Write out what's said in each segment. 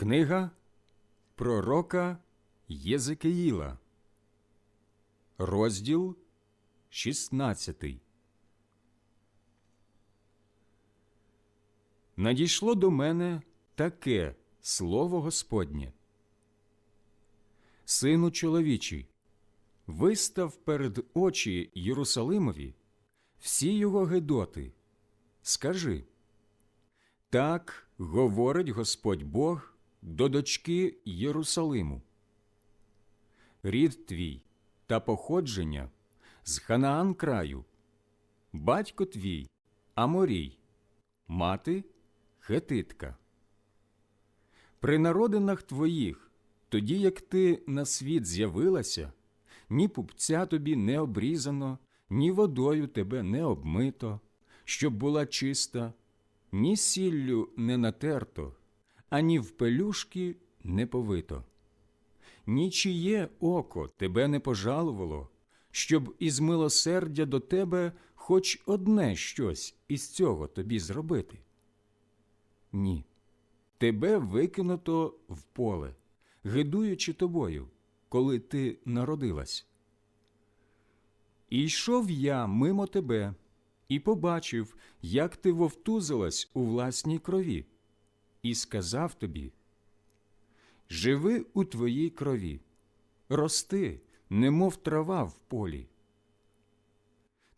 Книга Пророка Єзекиїла, розділ 16. Надійшло до мене таке слово Господнє. Сину чоловічий, вистав перед очі Єрусалимові всі його гедоти. Скажи, так говорить Господь Бог до дочки Єрусалиму. Рід твій та походження з Ханаан краю, батько твій Аморій, мати Хетитка. При народинах твоїх, тоді як ти на світ з'явилася, ні пупця тобі не обрізано, ні водою тебе не обмито, щоб була чиста, ні сіллю не натерто, ані в пелюшки не повито. Нічиє око тебе не пожалувало, щоб із милосердя до тебе хоч одне щось із цього тобі зробити. Ні, тебе викинуто в поле, гидуючи тобою, коли ти народилась. І йшов я мимо тебе і побачив, як ти вовтузилась у власній крові, і сказав тобі Живи у твоїй крові, рости, немов трава в полі.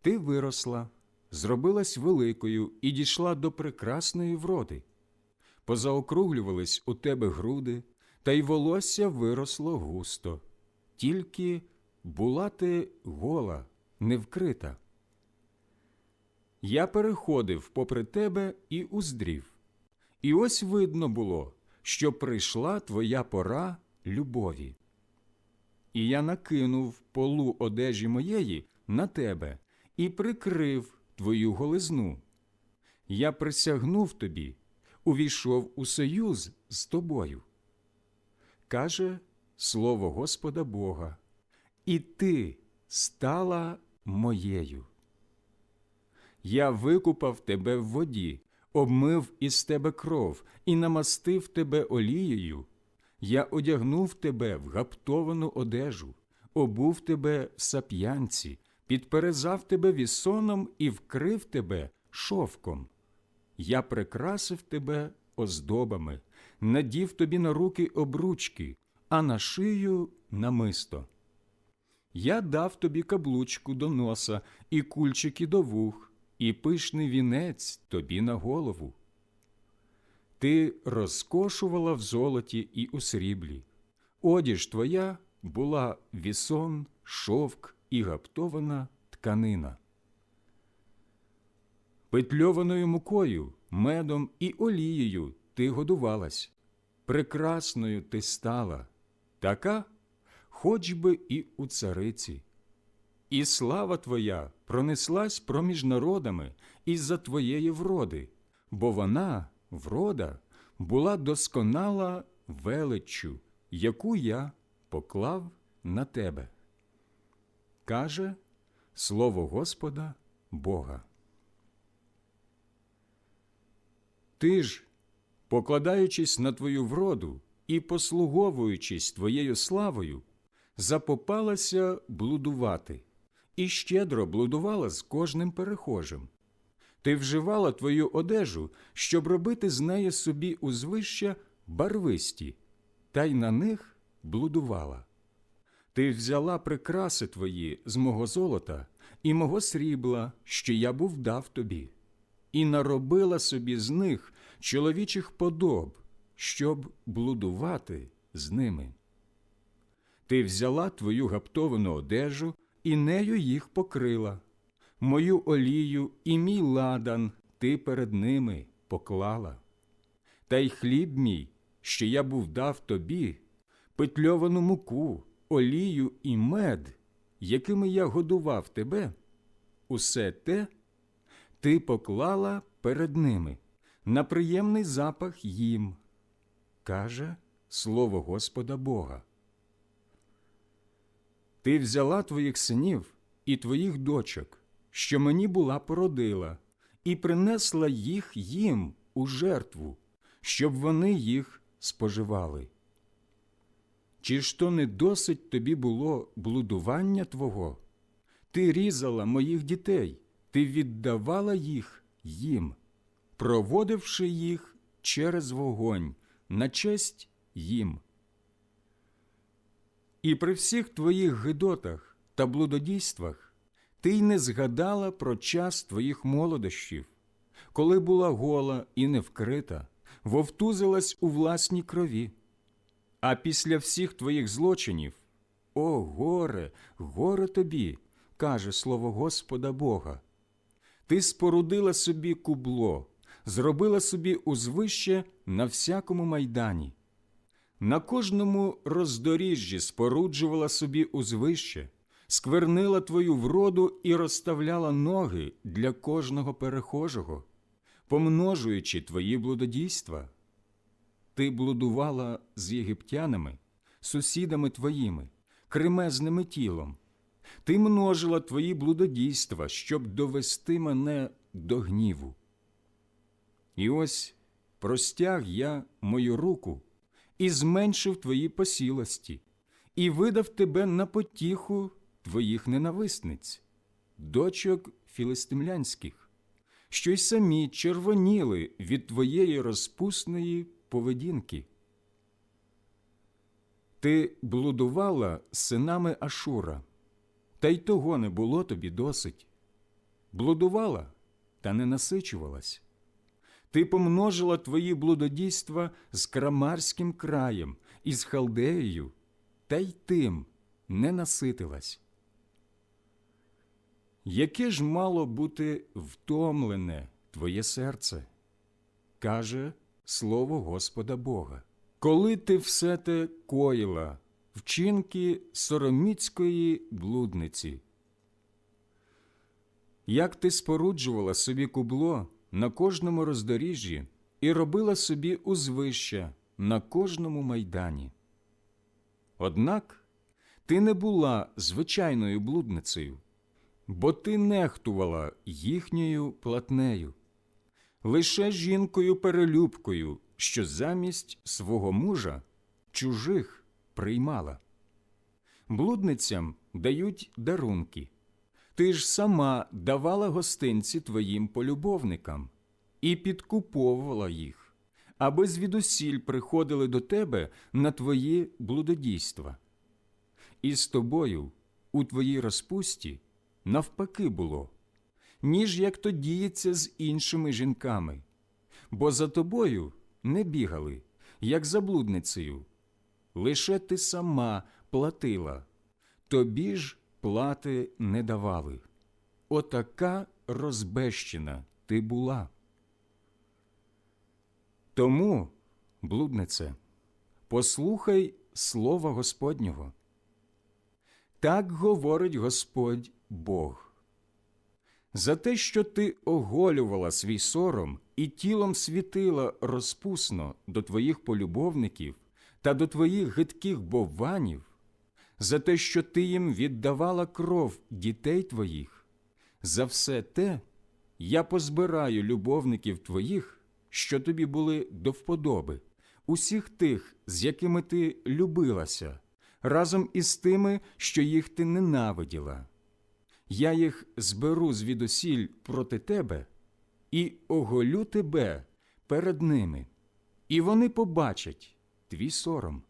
Ти виросла, зробилась великою і дійшла до прекрасної вроди. Позаокруглювались у тебе груди, та й волосся виросло густо, тільки була ти гола, не вкрита. Я переходив попри тебе і уздрів, і ось видно було, що прийшла твоя пора любові. І я накинув полу одежі моєї на тебе і прикрив твою голизну. Я присягнув тобі, увійшов у союз з тобою. Каже слово Господа Бога, і ти стала моєю. Я викупав тебе в воді, обмив із тебе кров і намастив тебе олією. Я одягнув тебе в гаптовану одежу, обув тебе в сап'янці, підперезав тебе вісоном і вкрив тебе шовком. Я прикрасив тебе оздобами, надів тобі на руки обручки, а на шию намисто. Я дав тобі каблучку до носа і кульчики до вух, і пишний вінець тобі на голову. Ти розкошувала в золоті і у сріблі. Одіж твоя була вісон, шовк і гаптована тканина. Петльованою мукою, медом і олією ти годувалась. Прекрасною ти стала, така, хоч би і у цариці. І слава твоя пронеслась проміж народами із-за твоєї вроди, бо вона, врода, була досконала величчю, яку я поклав на тебе. Каже слово Господа Бога. Ти ж, покладаючись на твою вроду і послуговуючись твоєю славою, запопалася блудувати і щедро блудувала з кожним перехожим. Ти вживала твою одежу, щоб робити з неї собі узвища барвисті, та й на них блудувала. Ти взяла прикраси твої з мого золота і мого срібла, що я був дав тобі, і наробила собі з них чоловічих подоб, щоб блудувати з ними. Ти взяла твою гаптовану одежу і нею їх покрила. Мою олію і мій ладан ти перед ними поклала. Та й хліб мій, що я був дав тобі, петльовану муку, олію і мед, якими я годував тебе, усе те ти поклала перед ними на приємний запах їм, каже слово Господа Бога. Ти взяла твоїх синів і твоїх дочок, що мені була породила, і принесла їх їм у жертву, щоб вони їх споживали. Чи ж то не досить тобі було блудування твого? Ти різала моїх дітей, ти віддавала їх їм, проводивши їх через вогонь на честь їм. І при всіх твоїх гидотах та блудодійствах ти й не згадала про час твоїх молодощів, коли була гола і невкрита, вовтузилась у власній крові. А після всіх твоїх злочинів, о горе, горе тобі, каже слово Господа Бога. Ти спорудила собі кубло, зробила собі узвище на всякому майдані. На кожному роздоріжжі споруджувала собі узвище, сквернила твою вроду і розставляла ноги для кожного перехожого, помножуючи твої блудодійства. Ти блудувала з єгиптянами, сусідами твоїми, кремезними тілом. Ти множила твої блудодійства, щоб довести мене до гніву. І ось простяг я мою руку і зменшив твої посілості, і видав тебе на потіху твоїх ненависниць, дочок філистимлянських, що й самі червоніли від твоєї розпусної поведінки. Ти блудувала синами Ашура, та й того не було тобі досить. Блудувала та не насичувалась. Ти помножила твої блудодійства з крамарським краєм і з халдеєю, та й тим не наситилась. Яке ж мало бути втомлене твоє серце, каже слово Господа Бога, коли ти все те коїла, вчинки сороміцької блудниці. Як ти споруджувала собі кубло на кожному роздоріжжі і робила собі узвища на кожному майдані. Однак ти не була звичайною блудницею, бо ти нехтувала їхньою платнею, лише жінкою перелюбкою, що замість свого мужа чужих приймала. Блудницям дають дарунки. Ти ж сама давала гостинці твоїм полюбовникам і підкуповувала їх, аби звідусіль приходили до тебе на твої блудодійства. І з тобою у твоїй розпусті навпаки було, ніж як то діється з іншими жінками, бо за тобою не бігали, як за блудницею. Лише ти сама платила, тобі ж плати не давали. Отака розбещена ти була. Тому, блуднице, послухай слова Господнього. Так говорить Господь Бог. За те, що ти оголювала свій сором і тілом світила розпусно до твоїх полюбовників та до твоїх гидких бованів, за те, що ти їм віддавала кров дітей твоїх, за все те я позбираю любовників твоїх, що тобі були до вподоби, усіх тих, з якими ти любилася, разом із тими, що їх ти ненавиділа. Я їх зберу звідусіль проти тебе і оголю тебе перед ними, і вони побачать твій сором.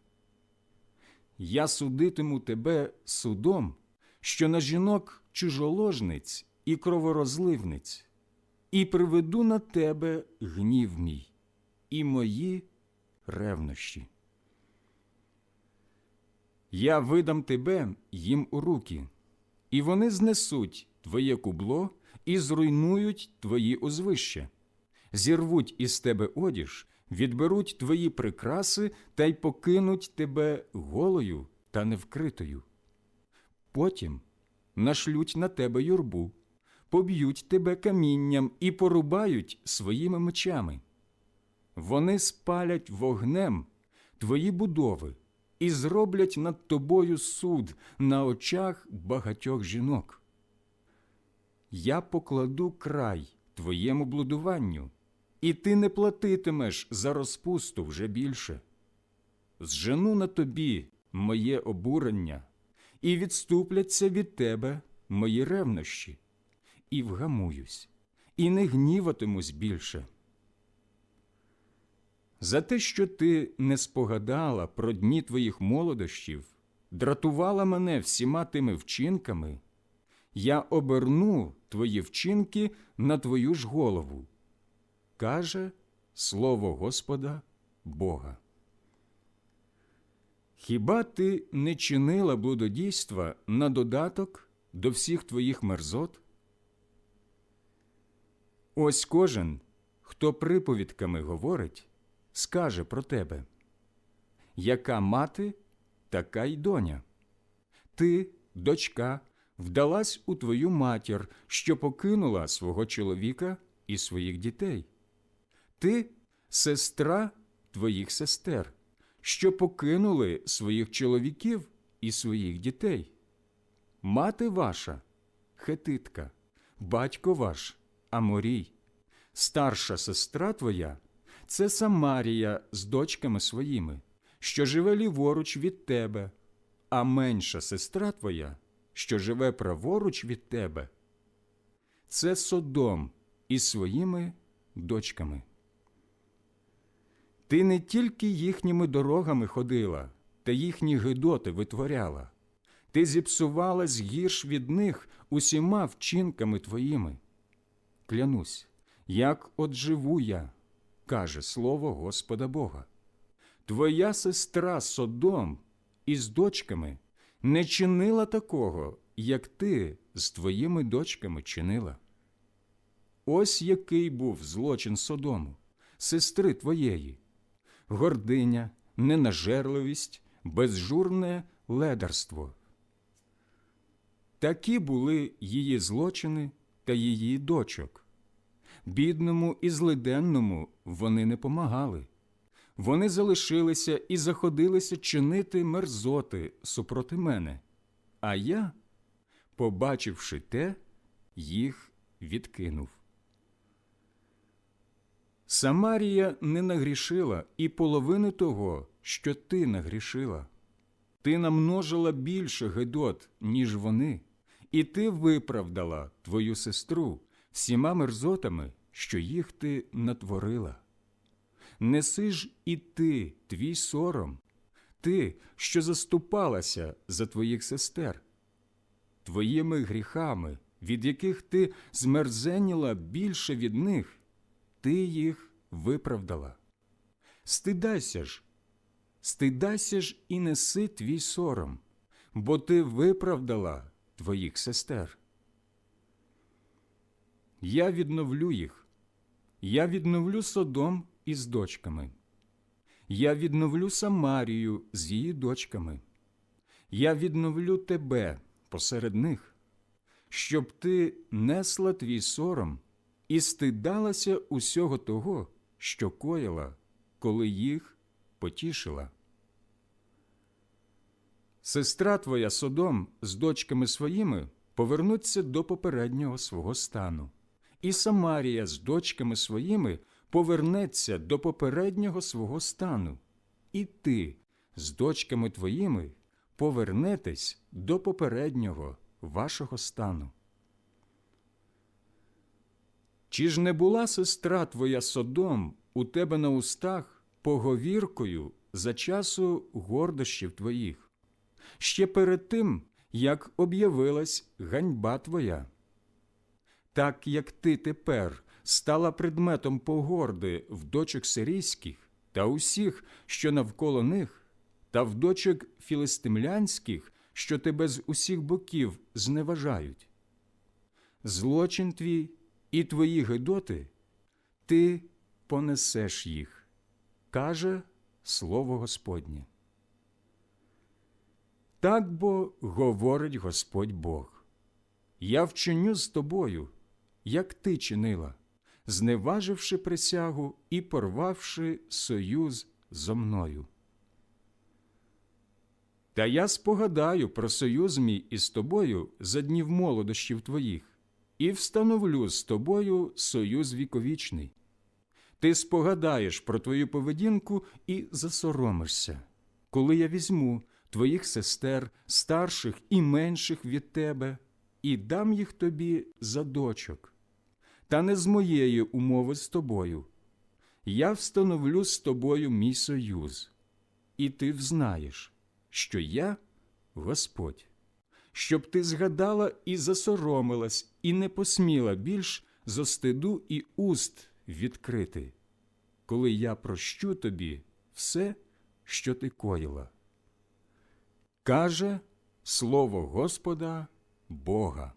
Я судитиму тебе судом, що на жінок чужоложниць і кроворозливниць, і приведу на тебе гнів мій і мої ревнощі. Я видам тебе їм у руки, і вони знесуть твоє кубло і зруйнують твої узвища, зірвуть із тебе одіж відберуть твої прикраси та й покинуть тебе голою та невкритою. Потім нашлють на тебе юрбу, поб'ють тебе камінням і порубають своїми мечами. Вони спалять вогнем твої будови і зроблять над тобою суд на очах багатьох жінок. Я покладу край твоєму блудуванню і ти не платитимеш за розпусту вже більше. зжену на тобі моє обурення, і відступляться від тебе мої ревнощі, і вгамуюсь, і не гніватимусь більше. За те, що ти не спогадала про дні твоїх молодощів, дратувала мене всіма тими вчинками, я оберну твої вчинки на твою ж голову, каже слово Господа Бога. Хіба ти не чинила блудодійства на додаток до всіх твоїх мерзот? Ось кожен, хто приповідками говорить, скаже про тебе яка мати, така й доня. Ти, дочка, вдалась у твою матір, що покинула свого чоловіка і своїх дітей. Ти сестра твоїх сестер, що покинули своїх чоловіків і своїх дітей. Мати ваша хетитка, батько ваш Аморій, старша сестра твоя це Самарія з дочками своїми, що живе ліворуч від тебе, а менша сестра твоя, що живе праворуч від тебе, це Содом із своїми дочками. Ти не тільки їхніми дорогами ходила, та їхні гидоти витворяла, ти зіпсувалась гірш від них усіма вчинками твоїми. Клянусь, як от живу я, каже слово Господа Бога. Твоя сестра Содом із дочками не чинила такого, як ти з твоїми дочками чинила. Ось який був злочин Содому, сестри твоєї, гординя, ненажерливість, безжурне ледарство. Такі були її злочини та її дочок. Бідному і злиденному вони не помагали. Вони залишилися і заходилися чинити мерзоти супроти мене, а я, побачивши те, їх відкинув. Самарія не нагрішила і половини того, що ти нагрішила. Ти намножила більше гидот, ніж вони, і ти виправдала твою сестру всіма мерзотами, що їх ти натворила. Неси ж і ти твій сором, ти, що заступалася за твоїх сестер, твоїми гріхами, від яких ти змерзеніла більше від них, ти їх виправдала. Стидайся ж, стидайся ж і неси твій сором, бо ти виправдала твоїх сестер. Я відновлю їх, я відновлю Содом із дочками. Я відновлю Самарію з її дочками. Я відновлю тебе посеред них, щоб ти несла твій сором і стидалася усього того, що коїла, коли їх потішила. Сестра твоя Содом з дочками своїми повернуться до попереднього свого стану, і Самарія з дочками своїми повернеться до попереднього свого стану, і ти з дочками твоїми повернетесь до попереднього вашого стану. Чи ж не була сестра твоя Содом у тебе на устах поговіркою за часу гордощів твоїх, ще перед тим, як об'явилась ганьба твоя? Так як ти тепер стала предметом погорди в дочок сирійських та усіх, що навколо них, та в дочок філистимлянських, що тебе з усіх боків зневажають. Злочин твій і твої гидоти, ти понесеш їх, каже слово Господнє. Так бо говорить Господь Бог. Я вчиню з тобою, як ти чинила, зневаживши присягу і порвавши союз зо мною. Та я спогадаю про союз мій із тобою за днів молодощів твоїх, і встановлю з тобою союз віковічний. Ти спогадаєш про твою поведінку і засоромишся, коли я візьму твоїх сестер, старших і менших від тебе, і дам їх тобі за дочок, та не з моєї умови з тобою. Я встановлю з тобою мій союз, і ти взнаєш, що я Господь, щоб ти згадала і засоромилась, і не посміла більш зо стиду і уст відкрити, коли я прощу тобі все, що ти коїла. Каже слово Господа Бога.